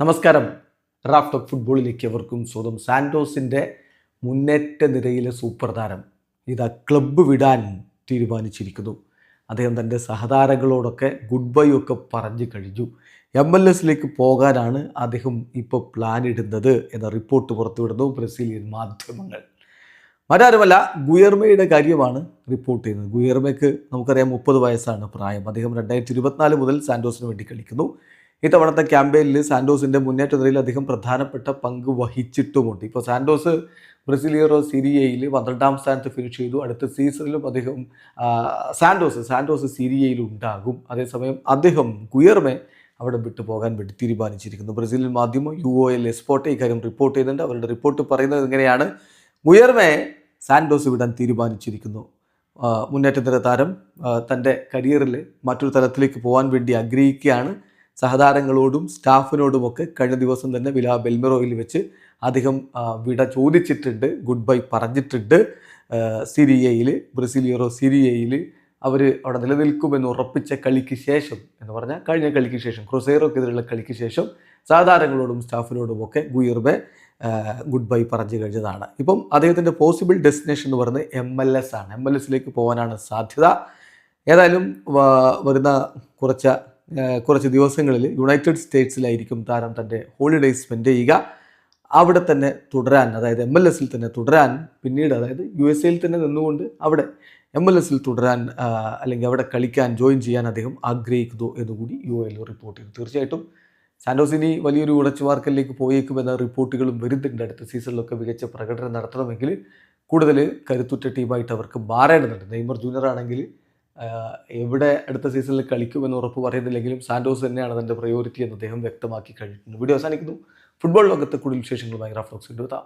നമസ്കാരം. Raft of ഫുട്ബോളിലേക്ക് എവർക്കും സ്വന്തം സാൻഡോസിന്റെ മുന്നേറ്റ നിരയിലെ സൂപ്പർ താരം ഇതാ ക്ലബ്ബ് വിടാൻ തീരുമാനിച്ചിരിക്കുന്നു. അദ്ദേഹം തന്റെ സഹതാരങ്ങളോടൊക്കെ ഗുഡ് ബൈ ഒക്കെ പറഞ്ഞു കഴിഞ്ഞു. എം എൽ എസിലേക്ക് പോകാനാണ് അദ്ദേഹം ഇപ്പോൾ പ്ലാൻ ഇടുന്നത് എന്ന റിപ്പോർട്ട് പുറത്തുവിടുന്നു ബ്രസീലിയൻ മാധ്യമങ്ങൾ. മറ്റാരുമല്ല ഗുയർമയുടെ കാര്യമാണ് റിപ്പോർട്ട് ചെയ്യുന്നത്. ഗുയർമയ്ക്ക് നമുക്കറിയാം മുപ്പത് വയസ്സാണ് പ്രായം. അദ്ദേഹം രണ്ടായിരത്തി ഇരുപത്തിനാല് മുതൽ സാൻഡോസിന് വേണ്ടി കളിക്കുന്നു. ഇത്തവണത്തെ ക്യാമ്പയിനിൽ മുന്നേറ്റ നിരയിൽ അദ്ദേഹം പ്രധാനപ്പെട്ട പങ്ക് വഹിച്ചിട്ടുമുണ്ട്. ഇപ്പോൾ സാൻഡോസ് ബ്രസീലിയറോ സിരിയയിൽ പന്ത്രണ്ടാം സ്ഥാനത്ത് ഫിനിഷ് ചെയ്തു. അടുത്ത സീസണിലും അദ്ദേഹം സാൻഡോസ് സാൻഡോസ് സിരിയയിൽ ഉണ്ടാകും. അതേസമയം അദ്ദേഹം കുയർമേ അവിടെ വിട്ടു പോകാൻ വേണ്ടി തീരുമാനിച്ചിരിക്കുന്നു. ബ്രസീലിൽ മാധ്യമം യു ഒ എൽ എസ്പോർട്ട് ഇക്കാര്യം റിപ്പോർട്ട് ചെയ്യുന്നുണ്ട്. അവരുടെ റിപ്പോർട്ട് പറയുന്നത് ഇങ്ങനെയാണ്. ഗുയർമെ സാൻഡോസ് വിടാൻ തീരുമാനിച്ചിരിക്കുന്നു. ആ, മുന്നേറ്റ നിര താരം തന്റെ കരിയറിൽ മറ്റൊരു തലത്തിലേക്ക് പോകാൻ വേണ്ടി ആഗ്രഹിക്കുകയാണ്. സഹതാരങ്ങളോടും സ്റ്റാഫിനോടുമൊക്കെ കഴിഞ്ഞ ദിവസം തന്നെ വില ബെൽമിറോയിൽ വെച്ച് അദ്ദേഹം വിട ചോദിച്ചിട്ടുണ്ട് ഗുഡ് ബൈ പറഞ്ഞിട്ടുണ്ട് സിരിയയിൽ ബ്രസീലിയറോ സിരിയയിൽ അവർ അവിടെ നിലനിൽക്കുമെന്ന് ഉറപ്പിച്ച കളിക്ക് ശേഷം എന്ന് പറഞ്ഞാൽ കഴിഞ്ഞ കളിക്ക് ശേഷം ക്രൊസേറോക്കെതിരെയുള്ള കളിക്ക് ശേഷം സാധാരണങ്ങളോടും സ്റ്റാഫിനോടും ഒക്കെ ഗുയർബെ ഗുഡ് ബൈ പറഞ്ഞു കഴിഞ്ഞതാണ്. ഇപ്പം അദ്ദേഹത്തിന്റെ പോസിബിൾ ഡെസ്റ്റിനേഷൻ എന്ന് പറയുന്നത് എം എൽ എസ് ആണ്. എം എൽ എസിലേക്ക് പോകാനാണ് സാധ്യത. ഏതായാലും വരുന്ന കുറച്ച കുറച്ച് ദിവസങ്ങളിൽ യുണൈറ്റഡ് സ്റ്റേറ്റ്സിലായിരിക്കും താരം തന്റെ ഹോളിഡേ സ്പെൻഡ് ചെയ്യുക. അവിടെ തന്നെ തുടരാൻ അതായത് എം എൽ എസിൽ തന്നെ തുടരാൻ പിന്നീട് അതായത് യു എസ് എയിൽ തന്നെ നിന്നുകൊണ്ട് അവിടെ എം എൽ എസിൽ തുടരാൻ അല്ലെങ്കിൽ അവിടെ കളിക്കാൻ ജോയിൻ ചെയ്യാൻ അദ്ദേഹം ആഗ്രഹിക്കുന്നു എന്നുകൂടി യു എൽ റിപ്പോർട്ട് ചെയ്തു. തീർച്ചയായിട്ടും സാൻഡോസിനി വലിയൊരു ഉടച്ചുവാർക്കലിലേക്ക് പോയേക്കുമെന്ന റിപ്പോർട്ടുകളും വരുന്നുണ്ട്. അടുത്ത സീസണിലൊക്കെ മികച്ച പ്രകടനം നടത്തണമെങ്കിൽ കൂടുതൽ കരുത്തുറ്റ ടീമായിട്ട് അവർക്ക് മാറേണ്ടതുണ്ട്. നെയ്മർ ജൂനിയർ ആണെങ്കിൽ എവിടെ അടുത്ത സീസണിൽ കളിക്കുമെന്ന് ഉറപ്പ് പറയുന്നില്ലെങ്കിലും സാന്റോസ് തന്നെയാണ് തന്റെ പ്രയോറിറ്റി എന്ന് അദ്ദേഹം വ്യക്തമാക്കി കഴിഞ്ഞിട്ടുണ്ട്. വീഡിയോ അവസാനിക്കുന്നു. ഫുട്ബോൾ ലോകത്തെ കൂടുതൽ വിശേഷങ്ങളുമായി ഫ്ലോക്സ് എടുത്താം